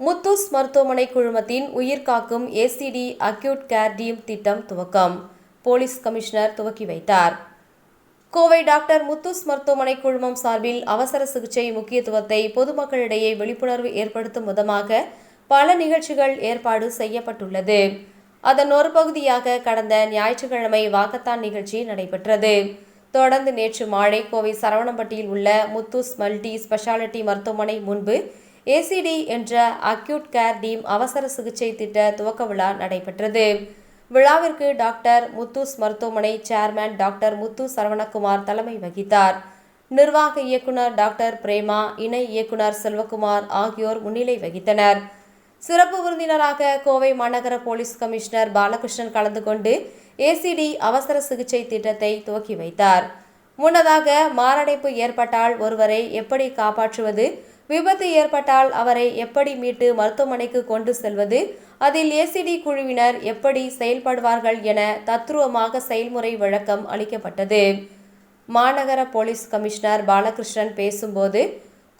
முத்தூஸ் மருத்துவமனை குழுமத்தின் உயிர் காக்கும் ஏசிடி அக்யூட் கேர் டீம் திட்டம் துவக்கம். போலீஸ் கமிஷனர் துவக்கி வைத்தார். கோவை டாக்டர் முத்தூஸ் மருத்துவமனை குழுமம் சார்பில் அவசர சிகிச்சை முக்கியத்துவத்தை பொதுமக்களிடையே விழிப்புணர்வு ஏற்படுத்தும் விதமாக பல நிகழ்ச்சிகள் ஏற்பாடு செய்யப்பட்டுள்ளது. அதன் ஒரு பகுதியாக கடந்த ஞாயிற்றுக்கிழமை வாக்கத்தான் நிகழ்ச்சி நடைபெற்றது. தொடர்ந்து நேற்று மாலை கோவை சரவணம்பட்டியில் உள்ள முத்தூஸ் மல்டி ஸ்பெஷாலிட்டி மருத்துவமனை முன்பு ஏசிடி என்ற அக்யூட் கேர் டீம் அவசர சிகிச்சை திட்ட துவக்க விழா நடைபெற்றது. விழாவிற்கு டாக்டர் முத்தூஸ் மருத்துவமனை சேர்மேன் டாக்டர் முத்து சரவணகுமார் தலைமை வகித்தார். நிர்வாக இயக்குனர் டாக்டர் பிரேமா இணை இயக்குனர் செல்வகுமார் ஆகியோர் முன்னிலை வகித்தனர். சிறப்பு விருந்தினராக கோவை மாநகர போலீஸ் கமிஷனர் பாலகிருஷ்ணன் கலந்து கொண்டு ஏசிடி அவசர சிகிச்சை திட்டத்தை துவக்கி வைத்தார். முன்னதாக மாரடைப்பு ஏற்பட்டால் ஒருவரை எப்படி காப்பாற்றுவது விபத்து ஏற்பட்டால் அவரை எப்படி மீட்டு மருத்துவமனைக்கு கொண்டு செல்வது? அதில் ஏசிடி குழுவினர் எப்படி செயல்படுவார்கள் என தத்ரூபமாக செயல்முறை விளக்கம் அளிக்கப்பட்டது. மாநகர போலீஸ் கமிஷனர் பாலகிருஷ்ணன் பேசும்போது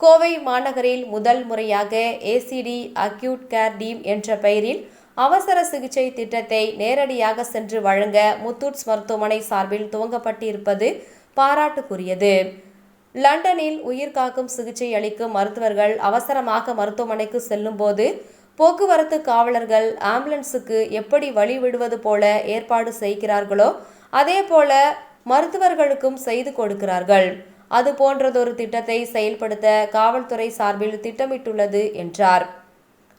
கோவை மாநகரில் முதல் முறையாக ஏசிடி அக்யூட் கேர் டீம் என்ற பெயரில் அவசர சிகிச்சை திட்டத்தை நேரடியாக சென்று வழங்க முத்தூட்ஸ் மருத்துவமனை சார்பில் துவங்கப்பட்டிருப்பது பாராட்டுக்குரியது. லண்டனில் உயிர் காக்கும் சிகிச்சை அளிக்கும் மருத்துவர்கள் அவசரமாக மருத்துவமனைக்கு செல்லும்போது போக்குவரத்து காவலர்கள் ஆம்புலன்ஸுக்கு எப்படி வழி விடுவது போல ஏற்பாடு செய்கிறார்களோ அதே போல மருத்துவர்களுக்கும் செய்து கொடுக்கிறார்கள். அது போன்றதொரு திட்டத்தை செயல்படுத்த காவல்துறை சார்பில் திட்டமிட்டுள்ளது என்றார்.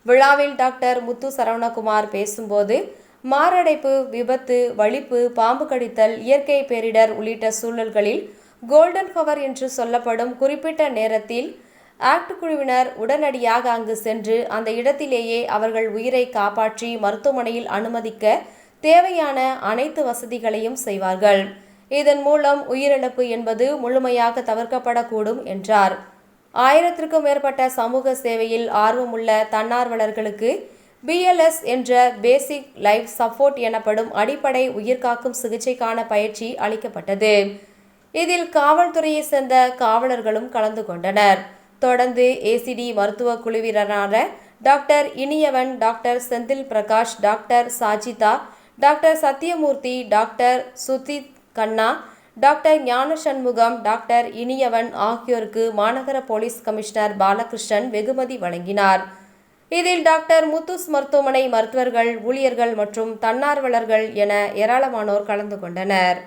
விழாவில் டாக்டர் முத்து சரவணகுமார் பேசும்போது மாரடைப்பு விபத்து வலிப்பு பாம்பு கடித்தல் இயற்கை பேரிடர் உள்ளிட்ட சூழல்களில் கோல்டன் ஹவர் என்று சொல்லப்படும் குறிப்பிட்ட நேரத்தில் ஆக்ட் குழுவினர் உடனடியாக அங்கு சென்று அந்த இடத்திலேயே அவர்கள் உயிரை காப்பாற்றி மருத்துவமனையில் அனுமதிக்க தேவையான அனைத்து வசதிகளையும் செய்வார்கள். இதன் மூலம் உயிரிழப்பு என்பது முழுமையாக தவிர்க்கப்படக்கூடும் என்றார். ஆயிரத்திற்கும் மேற்பட்ட சமூக சேவையில் ஆர்வமுள்ள தன்னார்வலர்களுக்கு பிஎல்எஸ் என்ற பேசிக் லைஃப் சப்போர்ட் எனப்படும் அடிப்படை உயிர்காக்கும் சிகிச்சைக்கான பயிற்சி அளிக்கப்பட்டது. இதில் காவல்துறையை சேர்ந்த காவலர்களும் கலந்து கொண்டனர். தொடர்ந்து ஏசிடி மருத்துவ குழுவினரான doctor Iniyavan doctor Senthil Prakash doctor Sajitha doctor Sathyamoorthy doctor Sudhith Kanna doctor Gnana Shanmugam doctor இனியவன் ஆகியோருக்கு மாநகர போலீஸ் கமிஷனர் பாலகிருஷ்ணன் வெகுமதி வழங்கினார். இதில் டாக்டர் முத்துஸ் மருத்துவமனை மருத்துவர்கள் ஊழியர்கள் மற்றும் தன்னார்வலர்கள் என ஏராளமானோர் கலந்து கொண்டனர்.